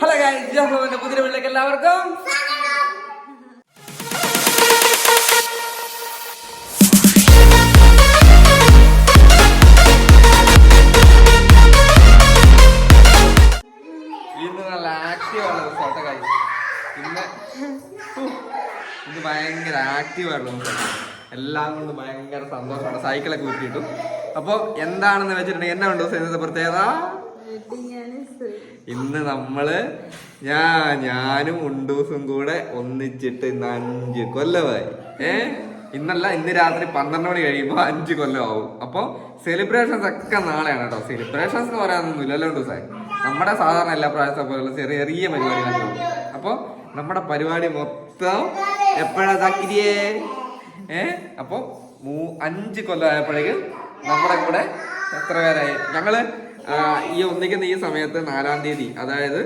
Hello ജോഫോന്റെ പുതിയ വീട്ടിലേക്ക് എല്ലാവർക്കും. ഇന്ന് നല്ല ഇന്ന് ഭയങ്കര ആക്റ്റീവ് ആണ് എല്ലാം കൊണ്ട് ഭയങ്കര സന്തോഷമാണ്. സൈക്കിളൊക്കെ വിട്ടിട്ടു അപ്പോൾ എന്താണെന്ന് വെച്ചിട്ടുണ്ടെങ്കിൽ എന്നാ ഉണ്ട് ദിവസം പ്രത്യേകത ഇന്ന് നമ്മൾ ഞാ ഞാനും ഉണ്ടൂസും കൂടെ ഒന്നിച്ചിട്ട് ഇന്ന് അഞ്ച് കൊല്ലമായി. ഏ? ഇന്നല്ല ഇന്ന് രാത്രി പന്ത്രണ്ട് മണി കഴിയുമ്പോൾ അഞ്ച് കൊല്ലമാവും. അപ്പോൾ സെലിബ്രേഷൻസ് ഒക്കെ നാളെയാണ് കേട്ടോ. സെലിബ്രേഷൻസ് എന്ന് പറയാനൊന്നും ഇല്ലല്ലോ ഉണ്ടൂസേ. നമ്മുടെ സാധാരണ എല്ലാ പ്രാവശ്യത്തെ പോലുള്ള ചെറിയ ചെറിയ പരിപാടികളൊക്കെ ഉള്ളൂ അപ്പോൾ നമ്മുടെ പരിപാടി മൊത്തം എപ്പോഴാ താക്കിരിയേ ഏ? അപ്പോൾ മൂ അഞ്ച് കൊല്ലം ആയപ്പോഴേക്കും നമ്മുടെ കൂടെ എത്ര പേരായി? ഞങ്ങൾ ഈ ഒന്നിക്കുന്ന ഈ സമയത്ത് നാലാം തീയതി അതായത്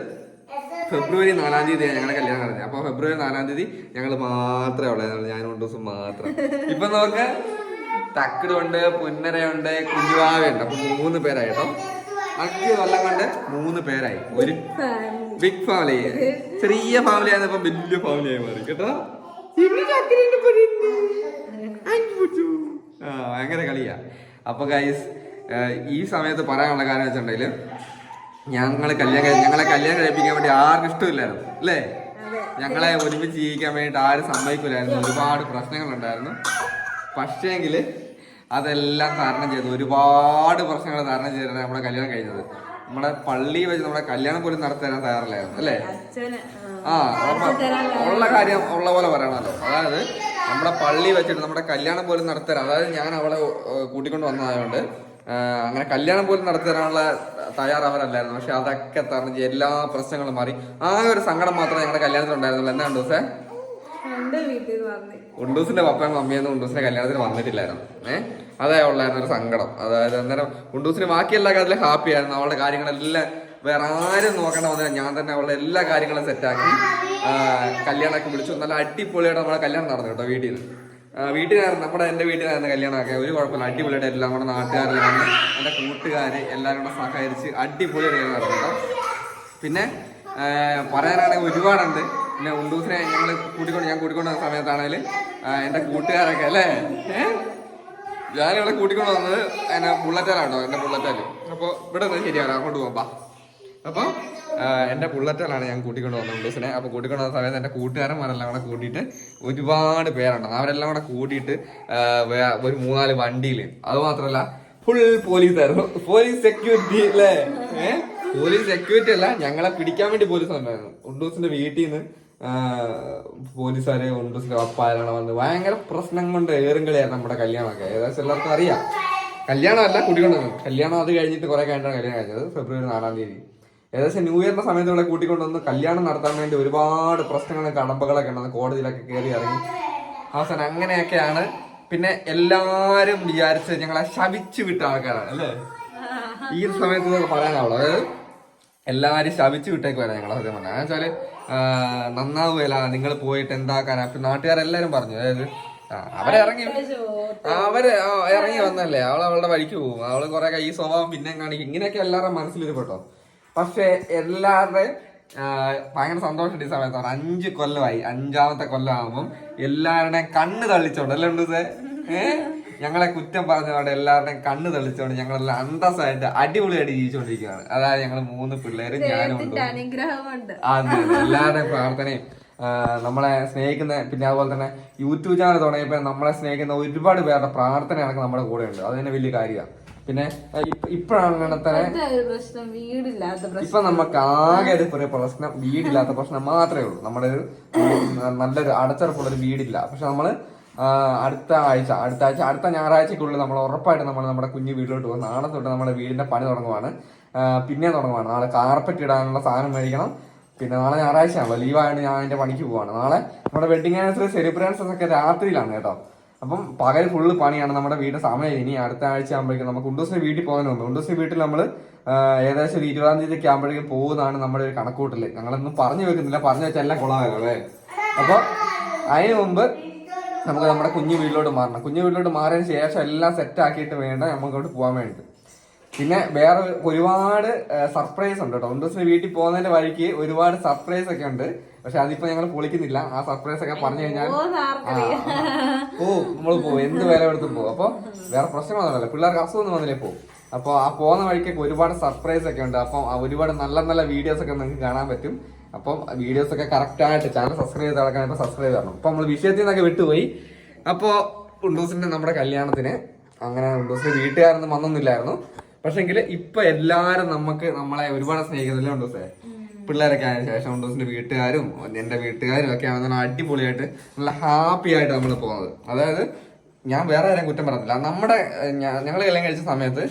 ഫെബ്രുവരി നാലാം തീയതി ഞങ്ങളുടെ കല്യാണം നടന്നത്. അപ്പൊ ഫെബ്രുവരി നാലാം തീയതി ഞങ്ങൾ മാത്രമേ ഉള്ളൂ. ഞാൻ രണ്ടു ദിവസം മാത്രം. ഇപ്പൊ നമുക്ക് തക്കടുണ്ട് പുന്നരയുണ്ട് കുഞ്ഞുവാവുണ്ട് അപ്പൊ മൂന്ന് പേരായി കേട്ടോ. അഞ്ച് കൊല്ലം കൊണ്ട് മൂന്ന് പേരായി. ഒരു ബിഗ് ഫാമിലി ചെറിയ ഫാമിലി ആയിരുന്നു ഇപ്പൊ വലിയ ഫാമിലി ആയി മാറി. കേട്ടോ? ആ ഭയങ്കര കളിയാ. അപ്പൊ ഗൈസ് ഈ സമയത്ത് പറയാനുള്ള കാര്യം വെച്ചിട്ടുണ്ടെങ്കിൽ ഞങ്ങൾ കല്യാണം കഴി- ഞങ്ങളെ കല്യാണം കഴിപ്പിക്കാൻ വേണ്ടി ആർക്കും ഇഷ്ടമില്ലായിരുന്നു അല്ലേ? ഞങ്ങളെ ഒരുമിച്ച് ജീവിക്കാൻ വേണ്ടിയിട്ട് ആരും സമ്മതിക്കില്ലായിരുന്നു ഒരുപാട് പ്രശ്നങ്ങളുണ്ടായിരുന്നു. പക്ഷേങ്കിൽ അതെല്ലാം തരണം ചെയ്തു ഒരുപാട് പ്രശ്നങ്ങൾ തരണം ചെയ്തിട്ടാണ് നമ്മുടെ കല്യാണം കഴിഞ്ഞത്. നമ്മുടെ പള്ളി വെച്ച് നമ്മുടെ കല്യാണം പോലും നടത്തരാൻ തയ്യാറില്ലായിരുന്നു അല്ലേ? ആ ഉള്ള കാര്യം ഉള്ള പോലെ പറയണമല്ലോ. അതായത് നമ്മുടെ പള്ളി വെച്ചിട്ട് നമ്മുടെ കല്യാണം പോലും നടത്തരാം അതായത് ഞാൻ അവളെ കൂട്ടിക്കൊണ്ട് വന്നതായതുകൊണ്ട് അങ്ങനെ കല്യാണം പോലും നടത്തി തരാനുള്ള പക്ഷെ അതൊക്കെ തറഞ്ഞ് എല്ലാ പ്രശ്നങ്ങളും മാറി. ആകെ ഒരു സങ്കടം മാത്രമേ ഞങ്ങളുടെ കല്യാണത്തിൽ ഉണ്ടായിരുന്നുള്ളൂ. എന്നാ വന്ന്. ഉണ്ടൂസിന്റെ പപ്പയും മമ്മിയൊന്നും ഉണ്ടൂസിന്റെ കല്യാണത്തിന് വന്നിട്ടില്ലായിരുന്നു. ഏഹ് അതേ ഉള്ളായിരുന്നു ഒരു സങ്കടം. അതായത് അന്നേരം ഉണ്ടൂസിന് ബാക്കി എല്ലാ കാര്യത്തിലും ഹാപ്പി ആയിരുന്നു. അവളുടെ കാര്യങ്ങളെല്ലാം വേറെ ആരും നോക്കേണ്ട വന്നില്ല. ഞാൻ തന്നെ അവളുടെ എല്ലാ കാര്യങ്ങളും സെറ്റാക്കി കല്യാണമൊക്കെ വിളിച്ചു. നല്ല അടിപൊളിയായിട്ട് നമ്മളെ കല്യാണം നടന്നു കേട്ടോ വീട്ടിൽ നിന്ന് വീട്ടിലായിരുന്നു നമ്മുടെ എന്റെ വീട്ടിലായിരുന്നു കല്യാണമൊക്കെ ഒരു കുഴപ്പമില്ല. അടിപൊളിയായിട്ട് എല്ലാം കൂടെ നാട്ടുകാരെല്ലാം എന്റെ എന്റെ കൂട്ടുകാർ എല്ലാവരും കൂടെ സഹകരിച്ച് അടിപൊളിയായിട്ട് കല്യാണം പിന്നെ പറയാനാണെങ്കിൽ ഒരുപാടുണ്ട്. പിന്നെ ഉണ്ടൂസിനെ ഞങ്ങൾ കൂട്ടിക്കൊണ്ട് ഞാൻ കൂട്ടിക്കൊണ്ട് വന്ന സമയത്താണെങ്കിൽ എന്റെ കൂട്ടുകാരൊക്കെ അല്ലേ? ഞാൻ ഞാനിവിടെ കൂട്ടിക്കൊണ്ട് വന്നത് എന്നെ ബുള്ളറ്റാലാണോ എന്റെ ബുള്ളറ്റാൽ. അപ്പോൾ ഇവിടെ ശരിയാണ് അങ്ങോട്ട് പോകാം അപ്പോൾ എന്റെ ബുള്ളറ്റിലാണ് ഞാൻ കൂട്ടിക്കൊണ്ട് വന്നത് ഉണ്ടൂസിനെ അപ്പോൾ കൂട്ടിക്കൊണ്ട് വന്ന സമയത്ത് എന്റെ കൂട്ടുകാരന്മാരെല്ലാം കൂടെ കൂട്ടിയിട്ട് ഒരുപാട് പേരുണ്ട്. അവരെല്ലാം കൂടെ കൂട്ടിയിട്ട് ഒരു മൂന്നാൽ വണ്ടിയിൽ അത് മാത്രമല്ല ഫുൾ പോലീസ് ആയിരുന്നു. പോലീസ് സെക്യൂരിറ്റി അല്ലേ? പോലീസ് സെക്യൂരിറ്റി അല്ല ഞങ്ങളെ പിടിക്കാൻ വേണ്ടി പോലീസ് ഉണ്ടായിരുന്നു ഉണ്ടൂസിന്റെ വീട്ടിൽ നിന്ന് പോലീസുകാരെ ഉണ്ടൂസിന്റെ പപ്പാരാണ് വന്ന് ഭയങ്കര പ്രശ്നം കൊണ്ട് ഏറും കളിയായിരുന്നു നമ്മുടെ കല്യാണമൊക്കെ. ഏകദേശം എല്ലാവർക്കും അറിയാം. കല്യാണമല്ല കൂട്ടിക്കൊണ്ടുവന്നു കല്യാണം അത് കഴിഞ്ഞിട്ട് കുറെ കഴിഞ്ഞിട്ടാണ് കല്യാണം കഴിഞ്ഞത്. ഫെബ്രുവരി നാലാം തീയതി. ഏകദേശം ന്യൂ ഇയറിന്റെ സമയത്ത് ഇവിടെ കൂട്ടിക്കൊണ്ടുവന്ന് കല്യാണം നടത്താൻ വേണ്ടി ഒരുപാട് പ്രശ്നങ്ങളും കടമ്പകളൊക്കെ ഉണ്ടെന്ന് കോടതിയിലൊക്കെ കയറി ഇറങ്ങി. അവസാനം അങ്ങനെയൊക്കെയാണ്. പിന്നെ എല്ലാരും വിചാരിച്ച് ഞങ്ങളെ ശപിച്ചു വിട്ട ആൾക്കാരാണ് അല്ലേ? ഈ സമയത്ത് പറയാനാവുള്ളൂ. എല്ലാരും ശപിച്ചു വിട്ടേക്കുവാണ് ഞങ്ങളെ സത്യം പറഞ്ഞാൽ. വെച്ചാൽ നന്നാവുകയില്ല. നിങ്ങൾ പോയിട്ട് എന്താക്കാനാ അപ്പൊ നാട്ടുകാരെല്ലാരും പറഞ്ഞു. അതായത് അവരെ ഇറങ്ങി. അവർ ഇറങ്ങി വന്നല്ലേ? അവൾ അവളുടെ വഴിക്ക് പോകും. അവൾ കുറെ ഈ സ്വഭാവം പിന്നെ കാണിക്കും. ഇങ്ങനെയൊക്കെ എല്ലാവരുടെ മനസ്സിലിരിപ്പെട്ടോ? പക്ഷെ എല്ലാവരുടെയും ഭയങ്കര സന്തോഷം ഈ സമയത്താണ് അഞ്ച് കൊല്ലമായി. അഞ്ചാമത്തെ കൊല്ലമാകുമ്പം എല്ലാവരുടെയും കണ്ണ് തള്ളിച്ചോണ്ട്. അല്ലേ ഉണ്ട് ഏഹ് ഞങ്ങളെ കുറ്റം പറഞ്ഞോണ്ട് എല്ലാവരുടെയും കണ്ണ് തെളിച്ചോണ്ട് ഞങ്ങളെല്ലാം അന്തസ്സായിട്ട് അടിപൊളിയായിട്ട് ജീവിച്ചുകൊണ്ടിരിക്കുകയാണ്. അതായത് ഞങ്ങൾ മൂന്ന് പിള്ളേരും ഞാനും ഉണ്ട്. അതെ എല്ലാവരുടെയും പ്രാർത്ഥനയും നമ്മളെ സ്നേഹിക്കുന്ന പിന്നെ അതുപോലെ തന്നെ യൂട്യൂബ് ചാനൽ തുടങ്ങിയപ്പോൾ നമ്മളെ സ്നേഹിക്കുന്ന ഒരുപാട് പേരുടെ പ്രാർത്ഥനയാണ് നമ്മുടെ കൂടെ ഉണ്ട് അത് തന്നെ വലിയ കാര്യമാണ് പിന്നെ ഇപ്പ- ഇപ്പോഴാണ് പ്രശ്നം? വീടില്ലാത്ത പ്രശ്നം. ഇപ്പൊ നമുക്ക് ആകെ ഒരു കുറെ പ്രശ്നം വീടില്ലാത്ത പ്രശ്നം മാത്രമേ ഉള്ളൂ. നമ്മുടെ ഒരു നല്ലൊരു അടച്ചുറപ്പുള്ള ഒരു വീടില്ല. പക്ഷെ നമ്മൾ അടുത്ത ആഴ്ച അടുത്ത ആഴ്ച അടുത്ത ഞായറാഴ്ചക്കുള്ളിൽ നമ്മൾ ഉറപ്പായിട്ട് നമ്മൾ നമ്മുടെ കുഞ്ഞു വീട്ടിലോട്ട് പോകും. നാളെ തൊട്ട് നമ്മുടെ വീടിന്റെ പണി തുടങ്ങുവാണ്. പിന്നെ തുടങ്ങുവാണ്. നാളെ കാർപ്പറ്റ് ഇടാനുള്ള സാധനം മേടിക്കണം. പിന്നെ നാളെ ഞായറാഴ്ചയാണല്ലോ. ലീവായിട്ട് ഞാൻ അതിന്റെ പണിക്ക് പോവാണ്. നാളെ നമ്മുടെ വെഡിങ് ആനിവേഴ്സറി സെലിബ്രേഷൻസ് ഒക്കെ രാത്രിയിലാണ് കേട്ടോ. അപ്പം പകൽ ഫുള്ള് പണിയാണ് നമ്മുടെ വീട് സമയം. ഇനി അടുത്ത ആഴ്ച ആകുമ്പോഴേക്കും നമുക്ക് ഉണ്ടൂസിന്റെ വീട്ടിൽ പോകാനുണ്ട് ഉണ്ടൂസിന്റെ വീട്ടിൽ നമ്മൾ ഏകദേശം ഒരു ഇരുപതാം തീയതി ഒക്കെ ആകുമ്പോഴേക്കും പോകുന്നതാണ് നമ്മുടെ ഒരു കണക്കൂട്ടൽ ഞങ്ങളൊന്നും പറഞ്ഞു വെക്കുന്നില്ല. പറഞ്ഞു വെച്ചാൽ എല്ലാം കൊള്ളാമല്ലേ അല്ലേ? അപ്പൊ അതിന് മുമ്പ് നമുക്ക് നമ്മുടെ കുഞ്ഞു വീട്ടിലോട്ട് മാറണം. കുഞ്ഞു വീട്ടിലോട്ട് മാറിയതിന് ശേഷം എല്ലാം സെറ്റ് ആക്കിയിട്ട് വേണ്ട നമുക്കോട്ട് പോകാൻ വേണ്ടി പിന്നെ വേറെ ഒരുപാട് സർപ്രൈസ് ഉണ്ട് കേട്ടോ. ഉണ്ടൂസിന് വീട്ടിൽ പോകുന്നതിന്റെ വഴിക്ക് ഒരുപാട് സർപ്രൈസ് ഒക്കെ ഉണ്ട്. പക്ഷെ അതിപ്പോ ഞങ്ങൾ പൊളിക്കുന്നില്ല. ആ സർപ്രൈസ് ഒക്കെ പറഞ്ഞു കഴിഞ്ഞാൽ ഓ നമ്മൾ പോകും എന്ത് വില എടുത്ത് പോകും അപ്പൊ വേറെ പ്രശ്നമൊന്നുമല്ല പിള്ളേർക്ക് അസുഖം വന്നില്ലേ പോകും അപ്പൊ ആ പോകുന്ന വഴിക്കൊക്കെ ഒരുപാട് സർപ്രൈസ് ഒക്കെ ഉണ്ട്. അപ്പം ആ ഒരുപാട് നല്ല നല്ല വീഡിയോസ് ഒക്കെ നിങ്ങൾക്ക് കാണാൻ പറ്റും. അപ്പം വീഡിയോസ് ഒക്കെ കറക്റ്റ് ആയിട്ട് ചാനൽ സബ്സ്ക്രൈബ് ചെയ്ത് നടക്കാനായിട്ട് സബ്സ്ക്രൈബ് ചെയ്യണം. അപ്പൊ നമ്മൾ വിഷയത്തിൽ നിന്നൊക്കെ വിട്ടുപോയി. അപ്പോ ഉണ്ടൂസിന്റെ നമ്മുടെ കല്യാണത്തിന് അങ്ങനെ ഉണ്ടൂസിന്റെ വീട്ടുകാരൊന്നും വന്നൊന്നുമില്ലായിരുന്നു. പക്ഷെങ്കിൽ ഇപ്പൊ എല്ലാരും നമുക്ക് നമ്മളെ ഒരുപാട് സ്നേഹിക്കുന്നില്ല ഉണ്ടോസേ പിള്ളേരൊക്കെ ആയതിനു ശേഷം ഉണ്ടോസിന്റെ വീട്ടുകാരും എന്റെ വീട്ടുകാരും ഒക്കെ ആണെന്ന് അടിപൊളിയായിട്ട് നല്ല ഹാപ്പി ആയിട്ട് നമ്മൾ പോകുന്നത്. അതായത് ഞാൻ വേറെ ആരെയും കുറ്റം പറഞ്ഞില്ല. നമ്മുടെ ഞങ്ങൾ കല്യാണം കഴിച്ച സമയത്ത്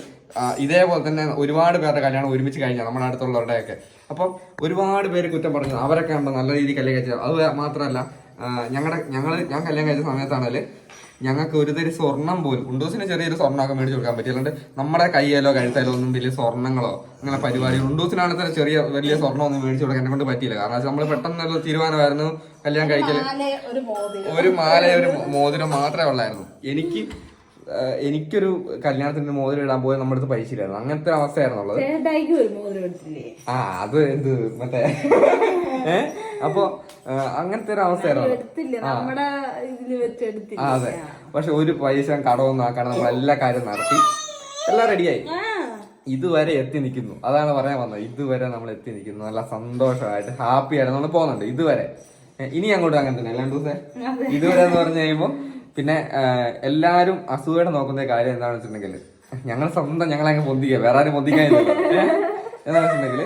ഇതേപോലെ തന്നെ ഒരുപാട് പേരുടെ കല്യാണം ഒരുമിച്ച് കഴിഞ്ഞാൽ നമ്മുടെ അടുത്തുള്ളവരുടെയൊക്കെ. അപ്പം ഒരുപാട് പേര് കുറ്റം പറഞ്ഞു. അവരൊക്കെ ആകുമ്പോൾ നല്ല രീതിയിൽ കല്യാണം കഴിച്ചത്? അത് മാത്രമല്ല ഞങ്ങളുടെ ഞങ്ങൾ ഞാൻ കല്യാണം കഴിച്ച സമയത്താണെങ്കിൽ ഞങ്ങൾക്ക് ഒരു തരി സ്വർണം പോലും ഉണ്ടൂസിന് ചെറിയൊരു സ്വർണമൊക്കെ മേടിച്ച് കൊടുക്കാൻ പറ്റി അല്ലാണ്ട് നമ്മുടെ കയ്യിലോ കഴുത്തായാലോ ഒന്നും വലിയ സ്വർണങ്ങളോ അങ്ങനെ പരിപാടി ഉണ്ടൂസിനാണെങ്കിൽ ചെറിയ വലിയ സ്വർണം ഒന്നും മേടിച്ച് കൊടുക്കാൻ എന്നെ കൊണ്ട് പറ്റിയില്ല. കാരണം നമ്മൾ പെട്ടെന്നൊരു തീരുമാനമായിരുന്നു കല്യാണം കഴിക്കൽ. ഒരു മാല ഒരു മോതിരം മാത്രമേ ഉള്ളായിരുന്നു. എനിക്ക് എനിക്കൊരു കല്യാണത്തിന് മോതിരം ഇടാൻ പോയി നമ്മുടെ അടുത്ത് പൈസ ഇല്ലായിരുന്നു അങ്ങനത്തെ അവസ്ഥയായിരുന്നുള്ളത് ആ അത് എന്ത് മറ്റേ? ഏ അപ്പൊ അങ്ങനത്തെ ഒരു അവസ്ഥയായിരുന്നു അതെ. പക്ഷെ ഒരു പൈസ കടമൊന്നും ആക്കാണ്ട് നമ്മൾ എല്ലാ കാര്യം നടത്തി. എല്ലാം റെഡിയായി. ഇതുവരെ എത്തി നിൽക്കുന്നു. അതാണ് പറയാൻ വന്നത്. ഇതുവരെ നമ്മൾ എത്തി നിൽക്കുന്നു. നല്ല സന്തോഷമായിട്ട് ഹാപ്പി ആയിട്ട് നമ്മൾ പോകുന്നുണ്ട് ഇതുവരെ. ഇനി അങ്ങോട്ട് അങ്ങനെ തന്നെ അല്ലാണ്ട് ദിവസം ഇതുവരെ എന്ന് പറഞ്ഞു കഴിയുമ്പോൾ പിന്നെ എല്ലാവരും അസൂയയുടെ നോക്കുന്ന കാര്യം എന്താണെന്ന് വെച്ചിട്ടുണ്ടെങ്കിൽ ഞങ്ങൾ സ്വന്തം ഞങ്ങളെ അങ്ങ് പൊന്തിക്കുക വേറെ ആരും പൊന്തിക്കാൻ എന്താണെന്ന് വെച്ചിട്ടുണ്ടെങ്കിൽ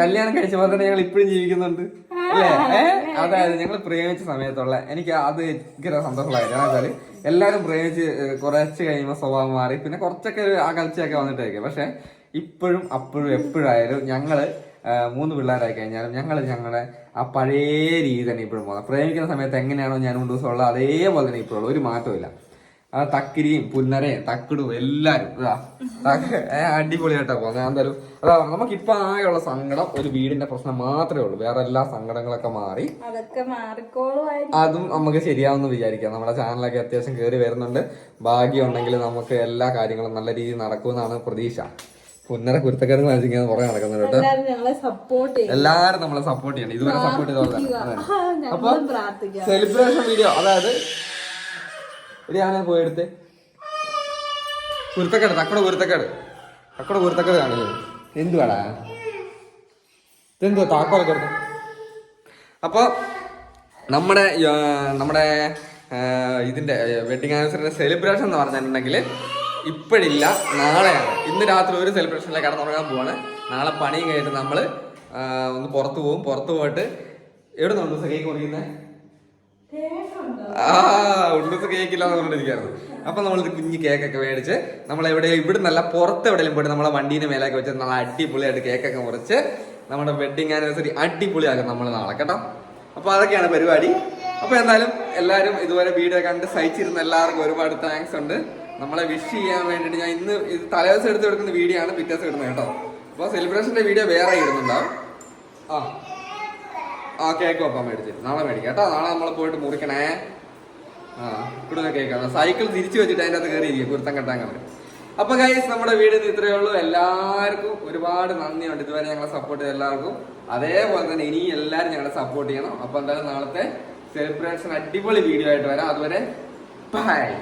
കല്യാണം കഴിച്ച തന്നെ ഞങ്ങൾ ഇപ്പോഴും ജീവിക്കുന്നുണ്ട്. അല്ലേ? അതായത് ഞങ്ങൾ പ്രേമിച്ച സമയത്തുള്ള എനിക്ക് അത് ഭയങ്കര സന്തോഷമുള്ള കാര്യം. എല്ലാവരും പ്രേമിച്ച് കുറച്ച് കഴിയുമ്പോൾ സ്വഭാവം മാറി പിന്നെ കുറച്ചൊക്കെ ഒരു അകൽച്ചയൊക്കെ വന്നിട്ടേക്ക്. പക്ഷെ ഇപ്പോഴും അപ്പോഴും എപ്പോഴായാലും ഞങ്ങൾ മൂന്ന് പിള്ളേരായി കഴിഞ്ഞാലും ഞങ്ങൾ ഞങ്ങളുടെ ആ പഴയ രീതി തന്നെ ഇപ്പോഴും പോകുന്നത് പ്രേമിക്കുന്ന സമയത്ത് എങ്ങനെയാണോ ഞാൻ രണ്ടു ദിവസം ഉള്ളത് അതേപോലെ തന്നെ ഇപ്പോഴുള്ള ഒരു മാറ്റമില്ല ആ തക്കിരിയും പുന്നരയും തക്കിടും എല്ലാരും. അടിപൊളിയായിട്ടാ പോകുന്നത്. ഞാൻ എന്തായാലും അതാ നമുക്ക് ഇപ്പൊ ആകെയുള്ള സങ്കടം ഒരു വീടിന്റെ പ്രശ്നം മാത്രമേ ഉള്ളൂ. വേറെ എല്ലാ സങ്കടങ്ങളൊക്കെ മാറി. അതും നമുക്ക് ശരിയാവുമെന്ന് വിചാരിക്കാം. നമ്മുടെ ചാനലൊക്കെ അത്യാവശ്യം കയറി വരുന്നുണ്ട്. ഭാഗ്യം ഉണ്ടെങ്കിൽ നമുക്ക് എല്ലാ കാര്യങ്ങളും നല്ല രീതിയിൽ നടക്കുമെന്നാണ് പ്രതീക്ഷ. പുന്നര കുരുത്തക്കാരൻ വായിച്ചിങ്ങനെ പുറകെ നടക്കുന്നുണ്ട് കേട്ടോ. എല്ലാരും നമ്മളെ സപ്പോർട്ട് ചെയ്യണം. ഇതുവരെ സപ്പോർട്ട് ചെയ്തോളാം അപ്പൊ സെലിബ്രേഷൻ വീഡിയോ അതായത് ഒരു ഞാൻ പോയി എടുത്ത്. കുരുത്തക്കേട് തക്കടെ കുരുത്തക്കേട്. തക്കടെ കുരുത്തക്കേട് കാണില്ലേ എന്തുവാടാ? ഇതെന്തുവാ താക്കോലൊക്കെ എടുത്ത് അപ്പൊ നമ്മുടെ നമ്മുടെ ഇതിന്റെ വെഡിങ് ആനിവേഴ്സറിന്റെ സെലിബ്രേഷൻ എന്ന് പറഞ്ഞിട്ടുണ്ടെങ്കിൽ ഇപ്പോഴില്ല നാളെയാണ്. ഇന്ന് രാത്രി ഒരു സെലിബ്രേഷനിലേക്ക് തുടങ്ങാൻ പോവാണ്. നാളെ പണിയും കഴിഞ്ഞിട്ട് നമ്മൾ ഒന്ന് പുറത്തു പോകും പുറത്തു പോയിട്ട് എവിടെ നിന്ന് നിന്നുണ്ട് കേക്ക് മുറിക്കുന്നത് ആ ഉണ്ടൂസ് കേക്കില്ല എന്ന് പറഞ്ഞിരിക്കായിരുന്നു അപ്പൊ നമ്മളൊരു കുഞ്ഞ് കേക്കൊക്കെ മേടിച്ച് നമ്മൾ എവിടെ ഇവിടെ നല്ല പുറത്ത് എവിടെയും പോയിട്ട് നമ്മളെ വണ്ടീന്റെ മേലേക്ക് വെച്ച് നല്ല അടിപൊളിയായിട്ട് കേക്കൊക്കെ മുറിച്ച് നമ്മുടെ വെഡിങ് ആനിവേഴ്സറി അടിപൊളിയാക്കും നമ്മൾ നാളെ കേട്ടോ? അപ്പൊ അതൊക്കെയാണ് പരിപാടി. അപ്പൊ എന്തായാലും എല്ലാവരും ഇതുവരെ വീഡിയോ കണ്ട് സഹിച്ചിരുന്ന എല്ലാവർക്കും ഒരുപാട് താങ്ക്സ് ഉണ്ട്. നമ്മളെ വിഷ് ചെയ്യാൻ വേണ്ടിയിട്ട് ഞാൻ ഇന്ന് ഇത് തലേദിവസം എടുത്ത് കൊടുക്കുന്ന വീഡിയോ ആണ് പിറ്റേസ് ഇടുന്നത് കേട്ടോ. അപ്പൊ സെലിബ്രേഷന്റെ വീഡിയോ വേറെ ഇടുന്നുണ്ടാവും. ആ. ആ കേക്ക് വെക്കാൻ മേടിച്ച്. നാളെ മേടിക്കാം കേട്ടോ. നാളെ നമ്മൾ പോയിട്ട് മുറിക്കണേ. ആ ഇവിടുന്ന് കേക്കാണ് സൈക്കിൾ തിരിച്ചു വെച്ചിട്ട് അതിന്റെ അകത്ത് കയറിയിരിക്കും. കുരുത്തം കെട്ടാൻ അപ്പൊ ഗൈസ് നമ്മുടെ വീഡിയോ ഇത്രയേ ഉള്ളൂ. എല്ലാവർക്കും ഒരുപാട് നന്ദിയുണ്ട്. ഇതുവരെ ഞങ്ങളെ സപ്പോർട്ട് ചെയ്ത എല്ലാവർക്കും. അതേപോലെ തന്നെ ഇനി എല്ലാവരും ഞങ്ങളെ സപ്പോർട്ട് ചെയ്യണം. അപ്പൊ എന്തായാലും നാളത്തെ സെലിബ്രേഷൻ അടിപൊളി വീഡിയോ ആയിട്ട് വരാം. അതുവരെ ബൈ